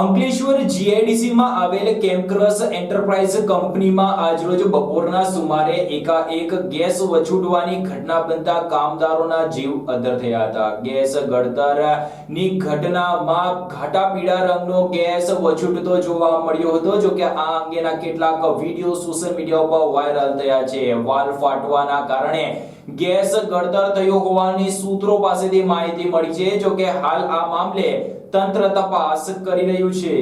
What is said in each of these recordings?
અંકલેશ્વર જીઆઈડીસીમાં આવેલ Chemcrux enterprise કંપનીમાં આજરોજ બપોરના સુમારે એકાએક ગેસ વછૂટવાની ઘટના બનતા કામદારોના જીવ અદર થયા હતા. ગેસ ગળતરની ઘટનામાં ઘાટા પીળા રંગનો ગેસ વછૂટતો જોવા મળ્યો હતો, જો કે આ અંગેના કેટલાક વીડિયો સોશિયલ મીડિયા ઉપર વાયરલ થયા છે. વાલ ફાટવાના કારણે ગેસ ગળતર થયો હોવાની સૂત્રો પાસેથી માહિતી મળી છે. જો કે હાલ આ મામલે તંત્ર તપાસ કરી રહ્યું છે.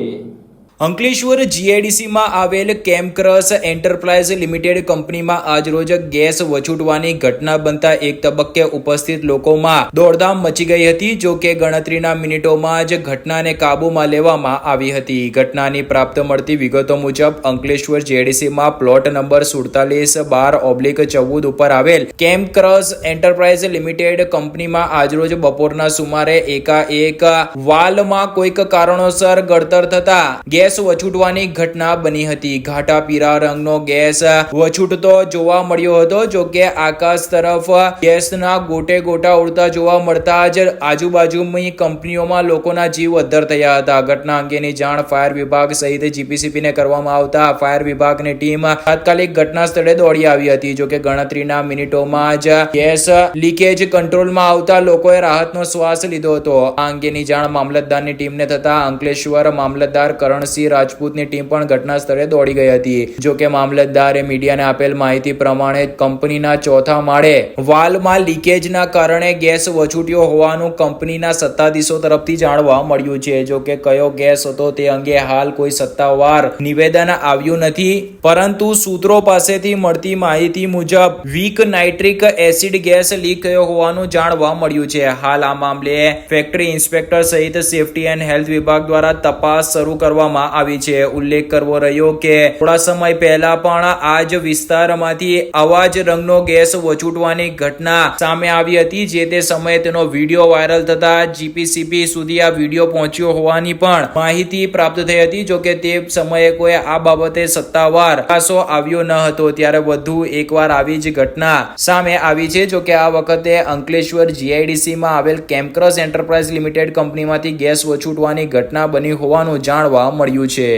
અંકલેશ્વર જીઆઈડીસીમાં આવેલ કેમક્રસ એન્ટરપ્રાઇઝ લિમિટેડ કંપનીમાં આજરોજ ગેસ વછૂટવાની ઘટના બનતા એક તબક્કે ઉપસ્થિત લોકોમાં દોડધામ મચી ગઈ હતી, જો કે ગણતરીના મિનિટોમાં જ ઘટનાને કાબૂમાં લેવામાં આવી હતી. ઘટનાની પ્રાપ્ત મળતી વિગતો મુજબ, અંકલેશ્વર જીઆઈડીસીમાં પ્લોટ નંબર સુડતાલીસ બાર ઓબ્લિક ચૌદ ઉપર આવેલ કેમક્રસ એન્ટરપ્રાઇઝ લિમિટેડ કંપનીમાં આજરોજ બપોરના સુમારે એકાએક વાલમાં કોઈક કારણોસર ગળતર થતા ગેસ વછૂટવાની ઘટના બની હતી. ઘાટા પીળા રંગનો ગેસ વછૂટતો જોવા મળ્યો હતો, જો કે આકાશ તરફ ગેસના ગોટે ગોટા ઉડતા જોવા મળતા જ આજુબાજુની કંપનીઓમાં લોકોના જીવ અદ્ધર થયા હતા. ઘટના અંગેની જાણ ફાયર વિભાગ સહિત જીપીસીપીને કરવામાં આવતા ફાયર વિભાગની ટીમ તાત્કાલિક ઘટના સ્થળે દોડી આવી હતી. જો કે ગણતરીના મિનિટોમાં જ ગેસ લીકેજ કંટ્રોલમાં આવતા લોકોએ રાહતનો શ્વાસ લીધો હતો. આ અંગેની જાણ મામલતદારની ટીમને થતા અંકલેશ્વર મામલતદાર કરણસિંહ રાજપૂતની ટીમ પણ ઘટના સ્થળે દોડી ગઈ હતી. જો કે મામલતદારે મીડિયાને આપેલ માહિતી પ્રમાણે કંપનીના ચોથા માળે વાલમાં લીકેજના કારણે ગેસ વછૂટ્યો હોવાનું કંપનીના સત્તાધીશો તરફથી જાણવા મળ્યું છે. જો કે કયો ગેસ હતો તે અંગે હાલ કોઈ સત્તાવાર નિવેદન આવ્યું નથી. પરંતુ સૂત્રો પાસેથી મળતી માહિતી મુજબ, weak nitric acid gas leak થયો હોવાનું જાણવા મળ્યું છે. હાલ આ મામલે ફેક્ટરી ઇન્સ્પેક્ટર સહિત સેફટી એન્ડ હેલ્થ વિભાગ દ્વારા તપાસ શરૂ કરવામાં આવી છે. ઉલ્લેખ કરવો રહ્યો કે થોડા સમય પહેલા પણ આ જ વિસ્તારમાંથી આવા જ રંગનો ગેસ વચૂટવાની ઘટના સામે આવી હતી, જે તે સમયે તેનો વીડિયો વાયરલ થતા જીપીસીપી સુધી આ વીડિયો પહોંચ્યો હોવાની પણ માહિતી પ્રાપ્ત થઈ હતી. જો કે તે સમયે કોઈ આ બાબતે સત્તાવાર ખાસો આવ્યો ન હતો. ત્યારે વધુ એકવાર આવી જ ઘટના સામે આવી છે. જો કે આ વખતે અંકલેશ્વર જીઆઈડીસીમાં આવેલ કેમક્રસ એન્ટરપ્રાઇઝ લિમિટેડ કંપનીમાંથી ગેસ વછૂટવાની ઘટના બની હોવાનું જાણવા મળ્યું છે.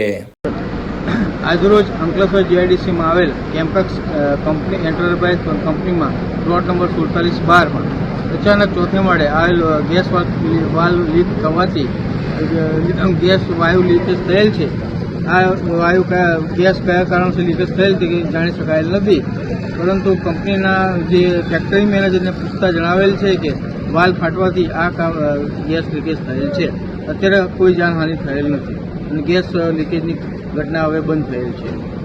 આજરોજ અંકલેશ્વર જીઆઈડીસીમાં આવેલ કેમ્પેક્સ કંપની, એન્ટરપ્રાઇઝ કંપનીમાં પ્લોટ નંબર સુડતાલીસ બારમાં અચાનક ચોથે માળે આવેલ ગેસ વાલ વાલ્વ લીક થવાથી ગેસ વાયુ લીકેજ થયેલ છે. આ વાયુ કયા, ગેસ કયા કારણથી લીકેજ થયેલ તે જાણી શકાયેલ નથી. પરંતુ કંપનીના જે ફેક્ટરી મેનેજરને પૂછતા જણાવેલ છે કે વાલ ફાટવાથી આ ગેસ લીકેજ થયેલ છે. અત્યારે કોઈ જાનહાનિ થયેલ નથી. અને ગેસ લીકેજની ઘટના હવે બંધ થયેલ છે.